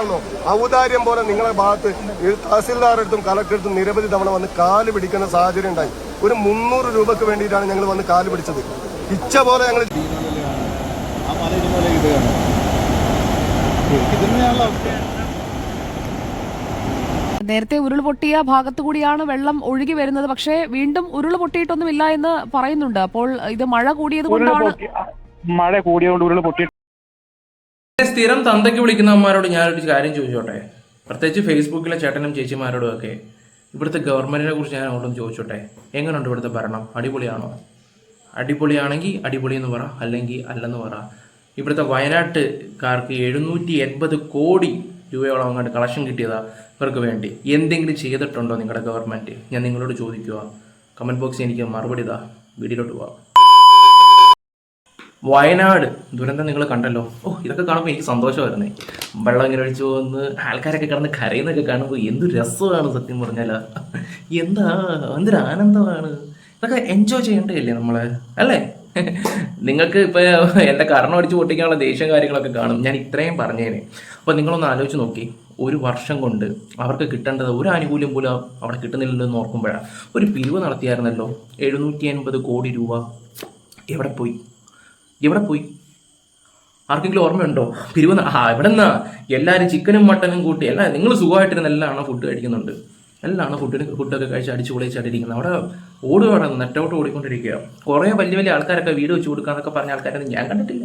പറയാവുന്നോ ഔദാര്യം പോലെ നിങ്ങളെ ഭാഗത്ത് ഈ തഹസിൽദാറടുത്തും കളക്ടറടുത്തും നിരവധി തവണ വന്ന് കാൽ പിടിക്കുന്ന സാഹചര്യം ഉണ്ടായി. ഒരു മുന്നൂറ് രൂപക്ക് വേണ്ടിയിട്ടാണ് ഞങ്ങൾ വന്ന് കാൽ പിടിച്ചത്. ഇച്ച പോലെ ഞങ്ങൾ നേരത്തെ ഉരുൾ പൊട്ടിയ ഭാഗത്തു കൂടിയാണ് വെള്ളം ഒഴുകി വരുന്നത്. പക്ഷേ വീണ്ടും ഉരുൾ പൊട്ടിയിട്ടൊന്നുമില്ല എന്ന് പറയുന്നുണ്ട്. അപ്പോൾ ഇത് മഴ കൂടിയത് കൊണ്ടാണ് മഴ കൂടിയതുകൊണ്ട് ഉരുൾ പൊട്ടി സ്ഥിരം തന്തയ്ക്ക് വിളിക്കുന്നവന്മാരോട് ഞാനൊരു കാര്യം ചോദിച്ചോട്ടെ? പ്രത്യേകിച്ച് ഫേസ്ബുക്കിലെ ചേട്ടനും ചേച്ചിമാരോടും ഒക്കെ ഇവിടുത്തെ ഗവൺമെന്റിനെ കുറിച്ച് ഞാൻ അങ്ങോട്ടും ചോദിച്ചോട്ടെ? എങ്ങനെയുണ്ട് ഇവിടുത്തെ ഭരണം? അടിപൊളിയാണോ? അടിപൊളിയാണെങ്കിൽ അടിപൊളി എന്ന് പറ അല്ലെങ്കിൽ അല്ലെന്ന് പറ. ഇവിടുത്തെ വയനാട്ടുകാർക്ക് എഴുന്നൂറ്റി എൺപത് കോടി രൂപയോളം അങ്ങോട്ട് കളക്ഷൻ കിട്ടിയതാ ഇവർക്ക് വേണ്ടി. എന്തെങ്കിലും ചെയ്തിട്ടുണ്ടോ നിങ്ങളുടെ ഗവൺമെന്റ് ഞാൻ നിങ്ങളോട് ചോദിക്കുക കമന്റ് ബോക്സിൽ എനിക്ക് മറുപടി ഇതാ. വീഡിയോയിലോട്ട് പോവാം. വയനാട്. ദുരന്തം നിങ്ങൾ കണ്ടല്ലോ. ഓ ഇതൊക്കെ കാണുമ്പോൾ എനിക്ക് സന്തോഷമായിരുന്നേ. വെള്ളം ഇങ്ങനെ ഒഴിച്ചു പോകുന്ന ആൾക്കാരൊക്കെ കിടന്ന് കരയുന്നൊക്കെ കാണുമ്പോൾ എന്ത് രസമാണ് സത്യം പറഞ്ഞാൽ എന്താ എന്തൊരു ആനന്ദമാണ്. ഇതൊക്കെ എൻജോയ് ചെയ്യേണ്ടതല്ലേ നമ്മളെ അല്ലേ? നിങ്ങൾക്ക് ഇപ്പോൾ എന്റെ കരണം അടിച്ച് പൊട്ടിക്കാനുള്ള ദേഷ്യം കാര്യങ്ങളൊക്കെ കാണും. ഞാൻ ഇത്രയും പറഞ്ഞേനെ. അപ്പോൾ നിങ്ങളൊന്ന് ആലോചിച്ച് നോക്കി. ഒരു വർഷം കൊണ്ട് അവർക്ക് കിട്ടേണ്ടത് ഒരു ആനുകൂല്യം പോലും അവിടെ കിട്ടുന്നില്ലല്ലോ എന്ന് ഓർക്കുമ്പോഴാണ് ഒരു പിരിവ് നടത്തിയായിരുന്നല്ലോ. എഴുന്നൂറ്റി അൻപത് കോടി രൂപ. എവിടെ പോയി? എവിടെ പോയി? ആർക്കെങ്കിലും ഓർമ്മയുണ്ടോ? പിരിവ് ആ എവിടെ നിന്നാ എല്ലാവരും ചിക്കനും മട്ടനും കൂട്ടി എല്ലാ നിങ്ങൾ സുഖമായിട്ടിരുന്ന എല്ലാമാണ് ഫുഡ് കഴിക്കുന്നുണ്ട്? എല്ലാമാണ് ഫുഡിന് ഫുഡൊക്കെ കഴിച്ച് അടിച്ചു പൊളിച്ചായിട്ടിരിക്കുന്നത്? അവിടെ ഓടുകയാണ് നെറ്റോട്ട് ഓടിക്കൊണ്ടിരിക്കുക. കുറേ വലിയ വലിയ ആൾക്കാരൊക്കെ വീട് വെച്ച് കൊടുക്കാന്നൊക്കെ പറഞ്ഞ ആൾക്കാരൊന്നും ഞാൻ കണ്ടിട്ടില്ല.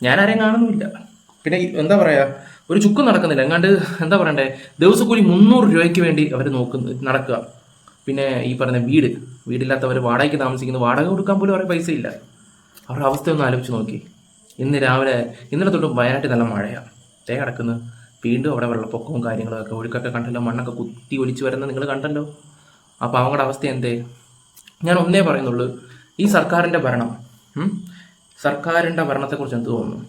ഞാൻ ആരെയും കാണുന്നുമില്ല. പിന്നെ എന്താ പറയാ ഒരു ചുക്കും നടക്കുന്നില്ല. എങ്ങാണ്ട് എന്താ പറയണ്ടേ ദിവസക്കൂലി മുന്നൂറ് രൂപയ്ക്ക് വേണ്ടി അവർ നോക്കുന്നു നടക്കുക. പിന്നെ ഈ പറഞ്ഞ വീട് വീടില്ലാത്തവർ വാടകയ്ക്ക് താമസിക്കുന്നു വാടക കൊടുക്കാൻ പോലും അവരുടെ പൈസ ഇല്ല അവരുടെ അവസ്ഥ ഒന്ന് ആലോചിച്ച് നോക്കി. ഇന്ന് രാവിലെ ഇന്നലെ തൊട്ടും വയനാട്ടിൽ നല്ല മഴയാണ് തേ കിടക്കുന്നത് വീണ്ടും അവിടെ വെള്ളപ്പൊക്കവും കാര്യങ്ങളൊക്കെ ഒഴുക്കൊക്കെ കണ്ടല്ലോ. മണ്ണൊക്കെ കുത്തി ഒലിച്ച് വരുന്നത് നിങ്ങൾ കണ്ടല്ലോ. അപ്പോൾ അവങ്ങളുടെ അവസ്ഥ എന്തേ? ഞാൻ ഒന്നേ പറയുന്നുള്ളൂ. ഈ സർക്കാരിന്റെ ഭരണം സർക്കാരിന്റെ ഭരണത്തെക്കുറിച്ച് എന്ത് തോന്നുന്നു?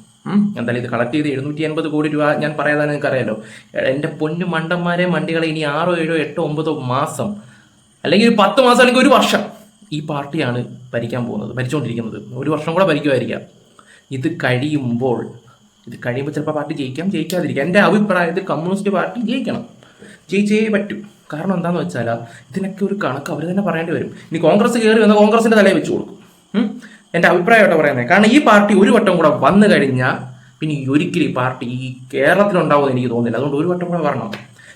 എന്തായാലും ഇത് കളക്ട് ചെയ്ത് എഴുന്നൂറ്റി എൺപത് കോടി രൂപ ഞാൻ പറയാതെ നിങ്ങൾക്ക് അറിയാലോ. എന്റെ പൊന്നു മണ്ടന്മാരെ മണ്ടികളെ ഇനി ആറോ ഏഴോ എട്ടോ ഒമ്പതോ മാസം അല്ലെങ്കിൽ ഒരു പത്ത് മാസം അല്ലെങ്കിൽ ഒരു വർഷം ഈ പാർട്ടിയാണ് ഭരിക്കാൻ പോകുന്നത് ഭരിച്ചുകൊണ്ടിരിക്കുന്നത് ഒരു വർഷം കൂടെ ഭരിക്കുമായിരിക്കാം. ഇത് കഴിയുമ്പോൾ ഇത് കഴിയുമ്പോൾ ചിലപ്പോൾ പാർട്ടി ജയിക്കാം ജയിക്കാതിരിക്കാം. എന്റെ അഭിപ്രായത്തിൽ കമ്മ്യൂണിസ്റ്റ് പാർട്ടി ജയിക്കണം. ജയിച്ചേ പറ്റൂ. കാരണം എന്താണെന്ന് വെച്ചാൽ ഇതിനൊക്കെ ഒരു കണക്ക് അവർ തന്നെ പറയേണ്ടി വരും. ഇനി കോൺഗ്രസ് കയറി വന്ന കോൺഗ്രസിന്റെ തലയിൽ വെച്ച് കൊടുക്കും? എന്റെ അഭിപ്രായമായിട്ട് പറയുന്നത് കാരണം ഈ പാർട്ടി ഒരു വട്ടം കൂടെ വന്നു കഴിഞ്ഞാൽ പിന്നെ ഒരിക്കലും ഈ പാർട്ടി ഈ കേരളത്തിലുണ്ടാവുമെന്ന് എനിക്ക് തോന്നുന്നില്ല. അതുകൊണ്ട് ഒരു വട്ടം കൂടെ വരണം.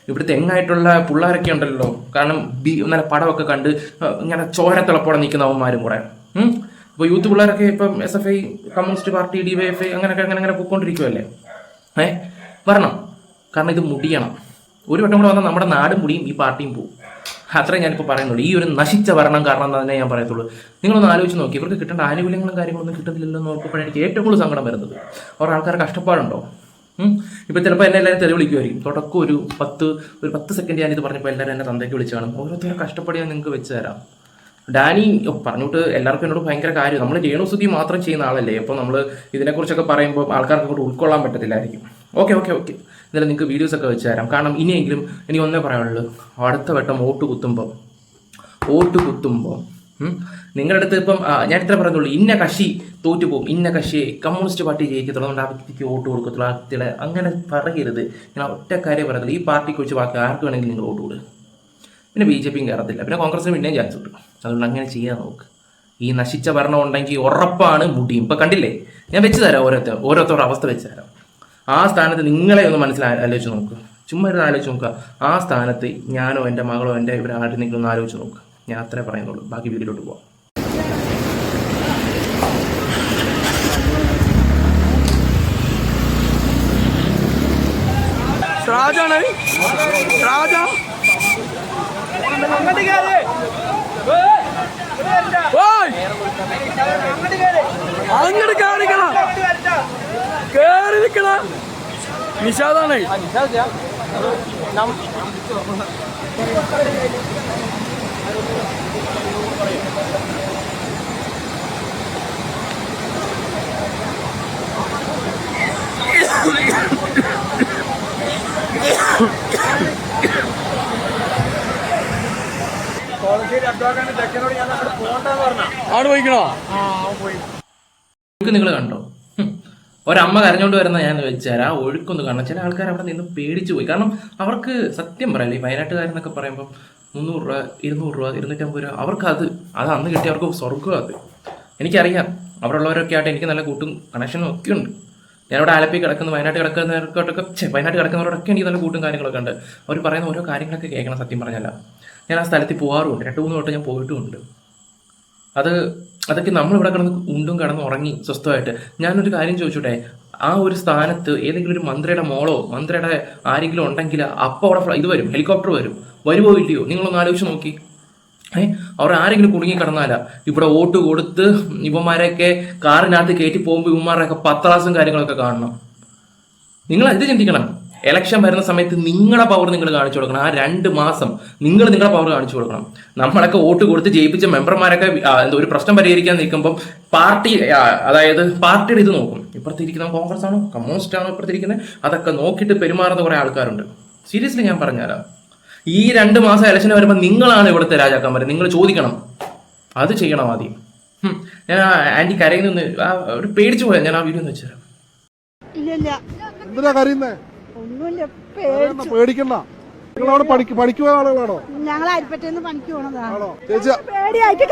ഇവിടുത്തെ എങ്ങായിട്ടുള്ള പിള്ളേരൊക്കെ ഉണ്ടല്ലോ. കാരണം ബി നല്ല പടമൊക്കെ കണ്ട് ഇങ്ങനെ ചോരത്തിളപ്പോടെ നിൽക്കുന്നവന്മാരും കൂടെ ഇപ്പോൾ ഇപ്പൊ യൂത്ത് പിള്ളേരൊക്കെ ഇപ്പം S F I communist party D Y F I അങ്ങനെയൊക്കെ അങ്ങനെ അങ്ങനെ പോയിക്കൊണ്ടിരിക്കുമല്ലേ ഏ? വരണം. കാരണം ഇത് മുടിയണം. ഒരു വട്ടം കൂടെ വന്നാൽ നമ്മുടെ നാടും മുടിയും ഈ പാർട്ടിയും പോകും അത്രേ ഞാനിപ്പോൾ പറയുന്നുള്ളൂ. ഈ ഒരു നശിച്ച ഭരണം കാരണം എന്ന് തന്നെ ഞാൻ പറയത്തുള്ളൂ. നിങ്ങളൊന്ന് ആലോചിച്ച് നോക്കി. ഇവർക്ക് കിട്ടേണ്ട ആനുകൂല്യങ്ങളും കാര്യങ്ങളൊന്നും കിട്ടുന്നില്ലല്ലോ എന്ന് നോക്കുമ്പോഴാണ് എനിക്ക് ഏറ്റവും കൂടുതൽ സങ്കടം വരുന്നത്. അവർ ആൾക്കാർ കഷ്ടപ്പാടുണ്ടോ. ഇപ്പൊ ചിലപ്പോൾ എന്നെ എല്ലാവരും തെറി വിളിക്കുമായിരിക്കും തുടക്കം ഒരു പത്ത് ഒരു പത്ത് സെക്കൻഡ് ഞാനിത് പറഞ്ഞപ്പോൾ എല്ലാവരും എന്നെ തന്തയ്ക്ക് വിളിച്ച് കാണും. ഓരോരുത്തരെ കഷ്ടപ്പാട് ഞാൻ നിങ്ങൾക്ക് വെച്ച് തരാം. ഡാനി പറഞ്ഞിട്ട് എല്ലാവർക്കും എന്നോട് ഭയങ്കര കാര്യം. നമ്മൾ രേണുസുതി മാത്രം ചെയ്യുന്ന ആളല്ലേ? അപ്പോൾ നമ്മൾ ഇതിനെക്കുറിച്ചൊക്കെ പറയുമ്പോൾ ആൾക്കാർക്ക് അങ്ങോട്ട് ഉൾക്കൊള്ളാൻ പറ്റത്തില്ലായിരിക്കും. Okay okay okay. എന്നാലും നിങ്ങൾക്ക് വീഡിയോസ് ഒക്കെ വെച്ച് തരാം. കാരണം ഇനിയെങ്കിലും എനിക്ക് ഒന്നേ പറയാനുള്ളൂ. അടുത്ത വട്ടം വോട്ട് കുത്തുമ്പോൾ വോട്ട് കുത്തുമ്പോൾ നിങ്ങളുടെ അടുത്ത് ഇപ്പം ഞാൻ ഇത്ര പറഞ്ഞുള്ളൂ. ഇന്ന കക്ഷി തോറ്റു പോകും ഇന്ന കക്ഷി കമ്മ്യൂണിസ്റ്റ് പാർട്ടി ജയിക്കത്തുള്ളൂ അതുകൊണ്ട് ആ വ്യക്തിക്ക് വോട്ട് കൊടുക്കത്തുള്ളൂ. ആ വ്യക്തിയുടെ അങ്ങനെ പറയരുത്. ഞാൻ ഒറ്റ കാര്യം പറയുന്നത് ഈ പാർട്ടിക്ക് വെച്ച് ബാക്കി ആർക്ക് വേണമെങ്കിലും നിങ്ങൾ വോട്ട് കൊടുക്കുക. പിന്നെ ബി ജെ പിയും കയറത്തില്ല. പിന്നെ കോൺഗ്രസിന് പിന്നെയും ചാൻസ് കിട്ടും അതുകൊണ്ട് അങ്ങനെ ചെയ്യാൻ നോക്ക്. ഈ നശിച്ച ഭരണം ഉണ്ടെങ്കിൽ ഉറപ്പാണ് മുടിയും. ഇപ്പം കണ്ടില്ലേ? ഞാൻ വെച്ച് തരാം ഓരോരുത്തർ ഓരോരുത്തരുടെ അവസ്ഥ വെച്ച് തരാം. ആ സ്ഥാനത്ത് നിങ്ങളെ ഒന്ന് മനസ്സിലാ ആലോചിച്ച് നോക്കുക ചുമ്മാ ഇരുന്ന് ആലോചിച്ച് നോക്കുക ആ സ്ഥാനത്ത് ഞാനോ എന്റെ മകളോ എന്റെ ഇവർ ആരെങ്കിലും ഒന്ന് ആലോചിച്ച് നോക്കുക ഞാൻ അത്രേ പറയുന്നുള്ളൂ. ബാക്കി വീട്ടിലോട്ട് പോവാം. രാജാണ്. രാജ. അങ്ങോട്ട് കാണിക്കണം കേറി നിക്കണ. നിഷാദാണ്. അവിടെ പോയിക്കണോ? നിങ്ങൾ കണ്ടോ. ഒരമ്മ കരഞ്ഞോണ്ട് വരുന്ന ഞാൻ വെച്ചാൽ ആ ഒഴുക്കൊന്ന് കാണാം ചില ആൾക്കാർ അവിടെ നിന്ന് പേടിച്ചു പോയി. കാരണം അവർക്ക് സത്യം പറയല്ലേ ഈ വയനാട്ടുകാരെന്നൊക്കെ പറയുമ്പോൾ മുന്നൂറ് രൂപ ഇരുന്നൂറ് രൂപ ഇരുന്നൂറ്റമ്പത് രൂപ അവർക്ക് അത് അത് അന്ന് കിട്ടിയ അവർക്ക് സ്വർഗം അത്. എനിക്കറിയാം. അവിടെ ഉള്ളവരൊക്കെ ആയിട്ട് എനിക്ക് നല്ല കൂട്ടും കണക്ഷനും ഒക്കെ ഉണ്ട്. ഞാനിവിടെ ആലപ്പി കിടക്കുന്ന വയനാട്ടിൽ കിടക്കുന്നവർക്കൊക്കെ വയനാട്ടിൽ കിടക്കുന്നവരോടൊക്കെ എനിക്ക് നല്ല കൂട്ടും കാര്യങ്ങളൊക്കെ ഉണ്ട്. അവർ പറയുന്ന ഓരോ കാര്യങ്ങളൊക്കെ കേൾക്കണം സത്യം പറഞ്ഞല്ല ഞാൻ ആ സ്ഥലത്തിൽ പോകാറുമുണ്ട് രണ്ട് മൂന്ന് വട്ടം ഞാൻ പോയിട്ടുമുണ്ട്. അത് അതൊക്കെ നമ്മളിവിടെ കിടന്ന് ഉണ്ടും കിടന്ന് ഉറങ്ങി സ്വസ്ഥമായിട്ട്. ഞാനൊരു കാര്യം ചോദിച്ചോട്ടെ? ആ ഒരു സ്ഥാനത്ത് ഏതെങ്കിലും ഒരു മന്ത്രിയുടെ മോളോ മന്ത്രിയുടെ ആരെങ്കിലും ഉണ്ടെങ്കിൽ അപ്പോൾ അവിടെ ഇത് വരും ഹെലികോപ്റ്റർ വരും. വരുമോ ഇല്ലയോ? നിങ്ങളൊന്ന് ആലോചിച്ച് നോക്കി. അവർ ആരെങ്കിലും കുടുങ്ങി കിടന്നാല? ഇവിടെ വോട്ട് കൊടുത്ത് ഇവന്മാരെയൊക്കെ കാറിനകത്ത് കയറ്റി പോകുമ്പോൾ ഇവന്മാരുടെയൊക്കെ പത്രാസും കാര്യങ്ങളൊക്കെ കാണണം. നിങ്ങൾ ഇത് ചിന്തിക്കണം. എലക്ഷൻ വരുന്ന സമയത്ത് നിങ്ങളുടെ പവർ നിങ്ങൾ കാണിച്ചു കൊടുക്കണം. ആ രണ്ട് മാസം നിങ്ങൾ നിങ്ങളുടെ പവർ കാണിച്ചു കൊടുക്കണം. നമ്മളൊക്കെ വോട്ട് കൊടുത്ത് ജയിപ്പിച്ച മെമ്പർമാരൊക്കെ എന്താ ഒരു പ്രശ്നം പരിഹരിക്കാൻ നിൽക്കുമ്പോൾ പാർട്ടി അതായത് പാർട്ടിയുടെ ഇത് നോക്കും. ഇപ്പുറത്തിരിക്കുന്ന കോൺഗ്രസ് ആണോ കമ്മ്യൂണിസ്റ്റ് ആണോ ഇപ്പുറത്തിരിക്കുന്നത്? അതൊക്കെ നോക്കിയിട്ട് പെരുമാറുന്ന കുറെ ആൾക്കാരുണ്ട്. സീരിയസ്ലി ഞാൻ പറഞ്ഞുതരാം. ഈ രണ്ട് മാസം ഇലക്ഷന് വരുമ്പോൾ നിങ്ങളാണ് ഇവിടുത്തെ രാജാക്കന്മാർ നിങ്ങൾ ചോദിക്കണം. അത് ചെയ്യണം ആദ്യം. ഞാൻ ആ ആന്റി കരയിൽ ആ ഒരു പേടിച്ചു പോയാ ഞാൻ ആ വീഡിയോ ഒന്ന് വെച്ചുതരാം. ഇല്ല എന്തിനാ കരയുന്നേ? ഒന്നുമില്ല പേടിക്കണ്ട. നിങ്ങളവിടെ ആളുകളാണോ? ഞങ്ങൾ അരിപ്പറ്റേന്ന് പണിക്ക് പോണതാണ് ആണോ? പേടിയായിട്ട്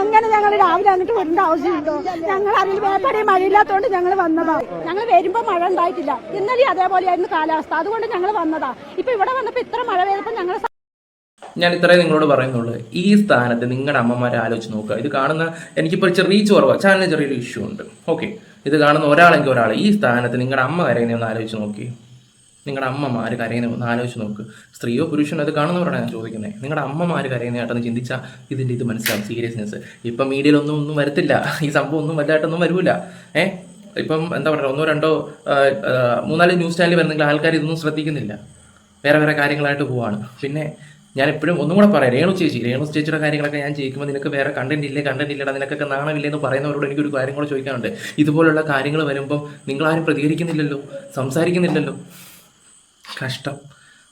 അങ്ങനെ ഞങ്ങൾ രാവിലെ അങ്ങോട്ട് വരേണ്ട ആവശ്യമുണ്ടോ? ഞങ്ങൾ അറിയില്ല വേപ്പടി മഴയില്ലാത്തോണ്ട് ഞങ്ങൾ വന്നതാ. ഞങ്ങൾ വരുമ്പോ മഴ ഉണ്ടായിട്ടില്ല. ഇന്നലെ അതേപോലെയായിരുന്നു കാലാവസ്ഥ. അതുകൊണ്ട് ഞങ്ങൾ വന്നതാ. ഇപ്പൊ ഇവിടെ വന്നപ്പോ ഇത്ര മഴ പെയ്തപ്പോ ഞങ്ങൾ ഞാൻ ഇത്രയും നിങ്ങളോട് പറയുന്നുള്ളൂ. ഈ സ്ഥാനത്ത് നിങ്ങളുടെ അമ്മമാരെ ആലോചിച്ച് നോക്കുക. ഇത് കാണുന്ന എനിക്കിപ്പോൾ ചെറിയ റീച്ച് കുറവാണ് ചാനലിന് ചെറിയൊരു ഇഷ്യൂ ഉണ്ട്. ഓക്കെ ഇത് കാണുന്ന ഒരാളെങ്കിൽ ഒരാൾ ഈ സ്ഥാനത്ത് നിങ്ങളുടെ അമ്മ വരെ ഒന്ന് ആലോചിച്ച് നോക്കി. നിങ്ങളുടെ അമ്മമാർ കരയുന്ന ഒന്ന് ആലോചിച്ച് നോക്ക്. സ്ത്രീയോ പുരുഷനോ അത് കാണുന്നവരാണ് ഞാൻ ചോദിക്കുന്നത് നിങ്ങളുടെ അമ്മമാർ കരയുന്നതായിട്ടൊന്ന് ചിന്തിച്ചാൽ ഇതിന്റെ ഇത് മനസ്സിലാവും സീരിയസ്നെസ് ഇപ്പം മീഡിയയിലൊന്നും ഒന്നും വരത്തില്ല. ഈ സംഭവം ഒന്നും വലുതായിട്ടൊന്നും വരൂല. ഏ? ഇപ്പം എന്താ പറയുക ഒന്നോ രണ്ടോ മൂന്നാൽ ന്യൂസ് ചാനലിൽ വരുന്നെങ്കിൽ ആൾക്കാർ ഇതൊന്നും ശ്രദ്ധിക്കുന്നില്ല. വേറെ വേറെ കാര്യങ്ങളായിട്ട് പോവാണ്. പിന്നെ ഞാൻ എപ്പോഴും ഒന്നും കൂടെ പറയാം. രേണു ചേച്ചി രേണു ചേച്ചിയുടെ കാര്യങ്ങളൊക്കെ ഞാൻ ചെയ്യിക്കുമ്പോൾ നിനക്ക് വേറെ കണ്ടന്റ് ഇല്ലേ കണ്ടന്റ് ഇല്ലടാ നിനക്കൊക്കെ നാണമില്ലേ എന്ന് പറയുന്നവരോട് എനിക്കൊരു കാര്യം കൂടെ ചോദിക്കാനുണ്ട്. ഇതുപോലുള്ള കാര്യങ്ങൾ വരുമ്പം നിങ്ങളാരും പ്രതികരിക്കുന്നില്ലല്ലോ സംസാരിക്കുന്നില്ലല്ലോ. കഷ്ടം.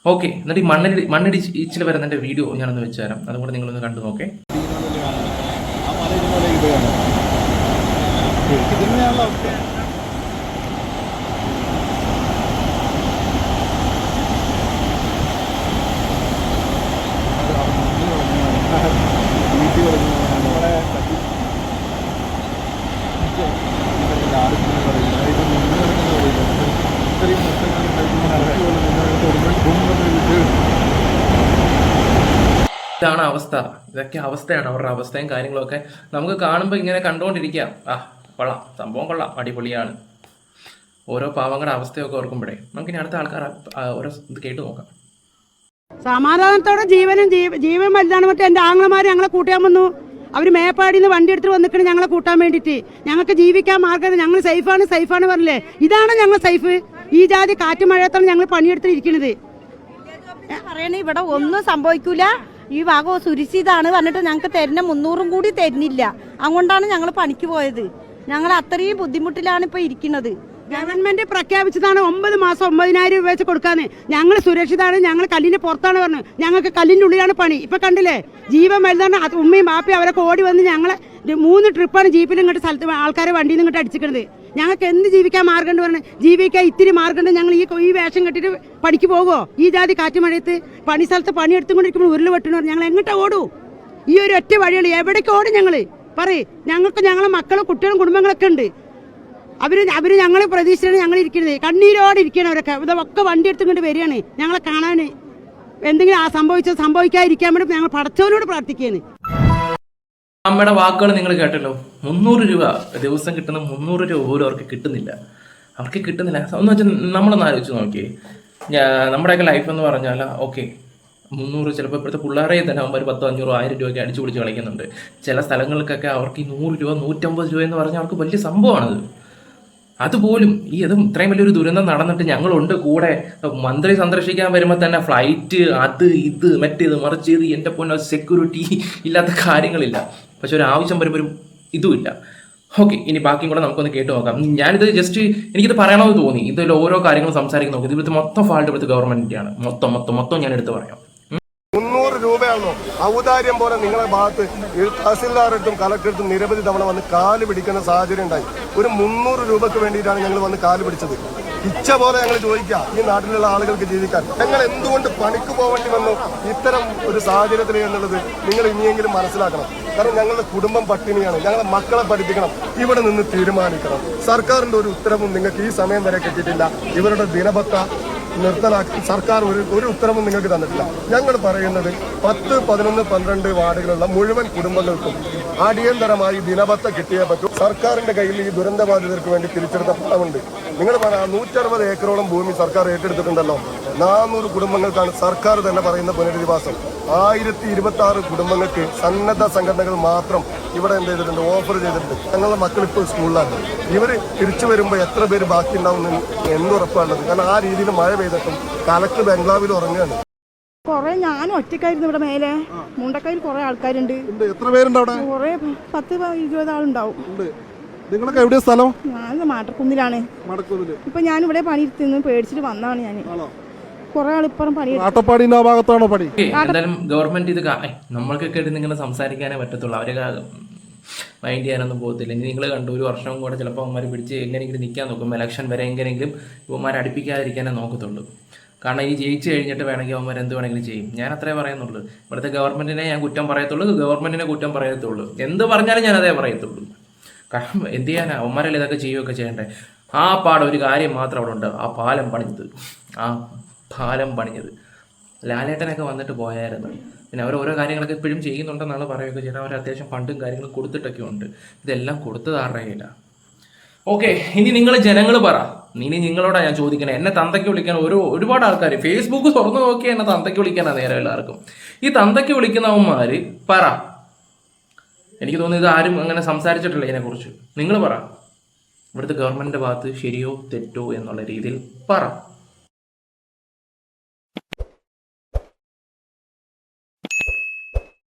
ഓക്കെ എന്നിട്ട് ഈ മണ്ണിടി മണ്ണിടിച്ചിൽ വരുന്ന എന്റെ വീഡിയോ ഞാനൊന്ന് വെച്ച് തരാം അതും കൂടെ നിങ്ങളൊന്ന് കണ്ടു നോക്കേ. ആ മല ഇതുപോലെ ഇത് കാണും ഇത് തന്നെയാണല്ലോ അവസ്ഥ വീട്ടിൽ നമ്മളെ തട്ടി ആർക്കും പറയില്ല ഇത് നിന്ന് കിടക്കുന്ന പറയില്ല ഇത്രയും നഷ്ടങ്ങൾ ഉണ്ടാക്കുന്ന ഇറക്കി പോലെ നിങ്ങൾ ഭൂമി വിട്ട് ഇതാണ് അവസ്ഥ. ഇതൊക്കെ അവസ്ഥയാണ്. അവരുടെ അവസ്ഥയും കാര്യങ്ങളൊക്കെ നമുക്ക് കാണുമ്പോൾ ഇങ്ങനെ കണ്ടുകൊണ്ടിരിക്കാം ആ കൊള്ളാം. സംഭവം കൊള്ളാം. അടിപൊളിയാണ്. ഓരോ പാവങ്ങളുടെ അവസ്ഥയൊക്കെ ഓർക്കുമ്പോഴേ. നമുക്കിനി അടുത്ത ആൾക്കാർ ഓരോ ഇത് കേട്ട് നോക്കാം. സമാധാനത്തോടെ ജീവനും ജീവ- ജീവൻ വലുതാണ്. മറ്റേ എന്റെ ആങ്ങളമാര് ഞങ്ങളെ കൂട്ടാൻ വന്നു. അവർ മേപ്പാടിന്ന് വണ്ടി എടുത്തിട്ട് വന്നിട്ട് ഞങ്ങളെ കൂട്ടാൻ വേണ്ടിട്ട് ഞങ്ങൾക്ക് ജീവിക്കാൻ മാർഗം ഞങ്ങൾ സേഫാണ് സേഫാണ് പറഞ്ഞില്ലേ? ഇതാണ് ഞങ്ങൾ സേഫ്. ഈ ജാതി കാറ്റ് മഴയത്താണ് ഞങ്ങൾ പണിയെടുത്തിരിക്കുന്നത് പറയണേ ഇവിടെ ഒന്നും സംഭവിക്കൂല. ഈ ഭാഗം സുരക്ഷിതാണ് പറഞ്ഞിട്ട് ഞങ്ങൾക്ക് തരുന്ന മുന്നൂറും കൂടി തരുന്നില്ല. അതുകൊണ്ടാണ് ഞങ്ങൾ പണിക്ക് പോയത്. ഞങ്ങൾ അത്രയും ബുദ്ധിമുട്ടിലാണ് ഇപ്പൊ ഇരിക്കുന്നത്. ഗവൺമെന്റ് പ്രഖ്യാപിച്ചതാണ് ഒമ്പത് മാസം ഒമ്പതിനായിരം രൂപ വെച്ച് കൊടുക്കാന്ന്. ഞങ്ങൾ സുരക്ഷിതാണ് ഞങ്ങൾ കല്ലിന്റെ പുറത്താണ് പറഞ്ഞു ഞങ്ങൾക്ക് കല്ലിന്റെ ഉള്ളിലാണ് പണി. ഇപ്പൊ കണ്ടില്ലേ? ജീവൻ വലുതാണ് ഉമ്മയും ബാപ്പയും അവരൊക്കെ ഓടി വന്ന് ഞങ്ങളെ മൂന്ന് ട്രിപ്പാണ് ജീപ്പിൽ ഇങ്ങോട്ട് സ്ഥലത്ത് ആൾക്കാരെ വണ്ടിയിൽ നിന്ന് ഇങ്ങോട്ട് അടിച്ചിക്കുന്നത് ഞങ്ങൾക്ക് എന്ത് ജീവിക്കാൻ മാർഗമുണ്ട് പറഞ്ഞു ജീവിക്കാൻ ഇത്തിരി മാർഗമുണ്ട് ഞങ്ങൾ ഈ ഈ വേഷം കെട്ടിട്ട് പണിക്ക് പോകുമോ ഈ ജാതി കാറ്റ് മഴയത്ത് പണി സ്ഥലത്ത് പണി എടുത്തുകൊണ്ടിരിക്കുമ്പോൾ ഉരുൾ വെട്ടണു ഞങ്ങൾ എങ്ങോട്ടാ ഓടൂ? ഈ ഒരു ഒറ്റ വഴിയുള്ളൂ. എവിടേക്ക് ഓടും ഞങ്ങൾ പറയ്. ഞങ്ങൾക്ക് ഞങ്ങളെ മക്കളും കുട്ടികളും കുടുംബങ്ങളൊക്കെ ഉണ്ട്. അവർ അവർ ഞങ്ങളെ പ്രതീക്ഷിച്ചാണ് ഞങ്ങൾ ഇരിക്കുന്നത്. കണ്ണീരോടെ ഇരിക്കണം അവരൊക്കെ. ഇതൊക്കെ വണ്ടി എടുത്തുകൊണ്ട് വരികയാണ്. ഞങ്ങളെ കാണാൻ എന്തെങ്കിലും ആ സംഭവിച്ചോ സംഭവിക്കാതിരിക്കാൻ വേണ്ടി ഞങ്ങൾ പടച്ചവനോട് പ്രാർത്ഥിക്കുകയാണ്. അമ്മയുടെ വാക്കുകൾ നിങ്ങൾ കേട്ടല്ലോ. മുന്നൂറ് രൂപ ദിവസം കിട്ടുന്ന മുന്നൂറ് രൂപ പോലും അവർക്ക് കിട്ടുന്നില്ല. അവർക്ക് കിട്ടുന്നില്ല. ഒന്ന് വെച്ചാൽ നമ്മളൊന്ന് ആലോചിച്ച് നോക്കി നമ്മുടെയൊക്കെ ലൈഫ് എന്ന് പറഞ്ഞാൽ ഓക്കെ മുന്നൂറ് ചിലപ്പോൾ ഇപ്പോഴത്തെ പിള്ളേരെ തന്നെ അവർ പത്തോ അഞ്ഞൂറോ ആയിരം രൂപയൊക്കെ അടിച്ചു പിടിച്ച് കളിക്കുന്നുണ്ട്. ചില സ്ഥലങ്ങൾക്കൊക്കെ അവർക്ക് ഈ നൂറ് രൂപ നൂറ്റമ്പത് രൂപ എന്ന് പറഞ്ഞാൽ അവർക്ക് വലിയ സംഭവമാണത്. അതുപോലും ഈ അതും ഇത്രയും വലിയൊരു ദുരന്തം നടന്നിട്ട് ഞങ്ങളുണ്ട് കൂടെ. മന്ത്രി സന്ദർശിക്കാൻ വരുമ്പോൾ തന്നെ ഫ്ലൈറ്റ് അത് ഇത് മറ്റേത് മറിച്ച് ഇത് എന്റെ പൊന്ന സെക്യൂരിറ്റി ഇല്ലാത്ത കാര്യങ്ങളില്ല. പക്ഷെ ഒരു ആവശ്യം വരുമ്പോൾ ഒരു ഇതുമില്ല. ഓക്കെ ഇനി ബാക്കിയും കൂടെ നമുക്കൊന്ന് കേട്ട് നോക്കാം. ഞാനിത് ജസ്റ്റ് എനിക്കിത് പറയണമെന്ന് തോന്നി. ഇതിൽ ഓരോ കാര്യങ്ങളും സംസാരിക്കുന്ന നോക്കി. ഇതിലത്തെ മൊത്തം ഫാൾട്ട് ഇവിടുത്തെ ഗവൺമെന്റിന്റെയാണ് മൊത്തം മൊത്തം മൊത്തം ഞാൻ എടുത്ത് പറയാം മുന്നൂറ് രൂപയാണോ? ഔദാര്യം പോലെ നിങ്ങളെ ഭാഗത്ത് തഹസിൽദാറിട്ടും കളക്ടറെടുത്തും നിരവധി തവണ വന്ന് കാൽ പിടിക്കുന്ന സാഹചര്യം ഉണ്ടായി. ഒരു മുന്നൂറ് രൂപക്ക് വേണ്ടിയിട്ടാണ് ഞങ്ങൾ വന്ന് കാൽ പിടിച്ചത്. ഇച്ഛ പോലെ ഞങ്ങൾ ചോദിക്കാം ഈ നാട്ടിലുള്ള ആളുകൾക്ക് ജീവിക്കാൻ. ഞങ്ങൾ എന്തുകൊണ്ട് പണിക്ക് പോകേണ്ടി വന്നു? ഇത്തരം ഒരു സാഹചര്യത്തിൽ എന്നുള്ളത് നിങ്ങൾ ഇനിയെങ്കിലും മനസ്സിലാക്കണം. കാരണം ഞങ്ങളുടെ കുടുംബം പട്ടിണിയാണ്. ഞങ്ങളുടെ മക്കളെ പഠിപ്പിക്കണം. ഇവിടെ നിന്ന് തീരുമാനിക്കണം. സർക്കാരിന്റെ ഒരു ഉത്തരവും നിങ്ങൾക്ക് ഈ സമയം വരെ കിട്ടിയിട്ടില്ല. ഇവരുടെ ദിനപത്ത നിർത്തലാക്കി സർക്കാർ ഒരു ഒരു ഉത്തരവും നിങ്ങൾക്ക് തന്നിട്ടില്ല. ഞങ്ങൾ പറയുന്നത് പത്ത് പതിനൊന്ന് പന്ത്രണ്ട് വാർഡുകളുള്ള മുഴുവൻ കുടുംബങ്ങൾക്കും അടിയന്തരമായി ദിനപത്ത കിട്ടിയേ പറ്റും. സർക്കാരിന്റെ കയ്യിൽ ഈ ദുരന്തബാധിതർക്ക് വേണ്ടി തിരിച്ചെടുത്ത പണമുണ്ട് നിങ്ങൾ പറ നൂറ്ററുപത് ഏക്കറോളം ഭൂമി സർക്കാർ ഏറ്റെടുത്തിട്ടുണ്ടല്ലോ. നാനൂറ് കുടുംബങ്ങൾക്കാണ് സർക്കാർ തന്നെ പറയുന്ന പുനരധിവാസം. ആയിരത്തി ഇരുപത്തി ആറ് കുടുംബങ്ങൾക്ക് സന്നദ്ധ സംഘടനകൾ മാത്രം ഇവിടെ എന്ത് ചെയ്തിട്ടുണ്ട് ഓഫർ ചെയ്തിട്ടുണ്ട്. ഞങ്ങളുടെ മക്കൾ ഇപ്പോൾ സ്കൂളിലാണ്. ഇവർ തിരിച്ചു വരുമ്പോൾ എത്ര പേര് ബാക്കി ഉണ്ടാവും എന്നുറപ്പാണുള്ളത്. കാരണം ആ രീതിയിൽ മഴ പെയ്തിട്ടും കലക്ക് ബംഗ്ലാവിൽ ഉറങ്ങുകയാണ്. കൊറേ ഞാനും ഒറ്റക്കായിരുന്നു ഇവിടെ മേലെ. മുണ്ടക്കയിൽ കൊറേ ആൾക്കാരുണ്ട്. എത്ര പേരുണ്ട് അവിടെ കൊറേ പത്ത് ഇരുപത് ആളുണ്ടാവും. നിങ്ങളൊക്കെ എവിടെയാ സ്ഥലം? ഞാൻ മാട്ടക്കുന്നിലാണ്. ഇപ്പൊ ഞാൻ ഇവിടെ പണിയെടുത്തിന്ന് പേടിച്ചിട്ട് വന്നാണ് ഞാൻ കൊറേ ആളിപ്പുറം പണി ആട്ടപ്പാടിന്റെ ആ ഭാഗത്താണോ പണി? എന്തായാലും ഗവൺമെന്റ് ഇത് നമ്മൾക്കൊക്കെ ഇങ്ങനെ സംസാരിക്കാനേ പറ്റത്തുള്ളൂ. അവരെ മൈൻഡ് ചെയ്യാനൊന്നും പോകത്തില്ല. ഇനി നിങ്ങൾ കണ്ടു ഒരു വർഷം കൂടെ ചിലപ്പോൾ അവന്മാർ പിടിച്ച് എങ്ങനെയെങ്കിലും നിൽക്കാൻ നോക്കും. ഇലക്ഷൻ വരെ എങ്ങനെയെങ്കിലും ഇവന്മാരെ അടുപ്പിക്കാതിരിക്കാനേ നോക്കത്തുള്ളൂ. കാരണം ഈ ജയിച്ചു കഴിഞ്ഞിട്ട് വേണമെങ്കിൽ അവന്മാർ എന്ത് വേണമെങ്കിലും ചെയ്യും. ഞാൻ അത്രേ പറയുന്നുള്ളൂ. ഇവിടുത്തെ ഗവൺമെന്റിനെ ഞാൻ കുറ്റം പറയത്തുള്ളൂ ഗവൺമെന്റിനെ കുറ്റം പറയത്തുള്ളൂ. എന്ത് പറഞ്ഞാലും ഞാൻ അതേ പറയത്തുള്ളൂ. കാരണം എന്ത് ചെയ്യാനാ? അവന്മാരല്ലേ ഇതൊക്കെ ചെയ്യുകയൊക്കെ ചെയ്യണ്ടേ? ആ പാടം ഒരു കാര്യം മാത്രം അവിടെ ഉണ്ട്. ആ പാലം പണിഞ്ഞത് ആ പാലം പണിഞ്ഞത്. ലാലേട്ടനൊക്കെ വന്നിട്ട് പോയായിരുന്നു. പിന്നെ അവർ ഓരോ കാര്യങ്ങളൊക്കെ ഇപ്പോഴും ചെയ്യുന്നുണ്ടെന്നാണ് പറയുകയൊക്കെ ചെയ്യുന്നത് അവർ അത്യാവശ്യം ഫണ്ടും കാര്യങ്ങളും കൊടുത്തിട്ടൊക്കെ ഉണ്ട്. ഇതെല്ലാം കൊടുത്തത് അറിയില്ല ഓക്കെ ഇനി നിങ്ങൾ ജനങ്ങൾ പറ. ഇനി നിങ്ങളോടാ ഞാൻ ചോദിക്കണേ. എന്നെ തന്തയ്ക്ക് വിളിക്കാൻ ഒരു ഒരുപാട് ആൾക്കാർ ഫേസ്ബുക്ക് തുറന്നു നോക്കി എന്നെ തന്തയ്ക്ക് വിളിക്കാനാ നേരം എല്ലാവർക്കും. ഈ തന്തയ്ക്ക് വിളിക്കുന്നവന്മാർ പറ. എനിക്ക് തോന്നുന്നു ഇത് ആരും അങ്ങനെ സംസാരിച്ചിട്ടില്ല ഇതിനെക്കുറിച്ച്. നിങ്ങൾ പറ. ഇവിടുത്തെ ഗവൺമെന്റിന്റെ ഭാഗത്ത് ശരിയോ തെറ്റോ എന്നുള്ള രീതിയിൽ പറ.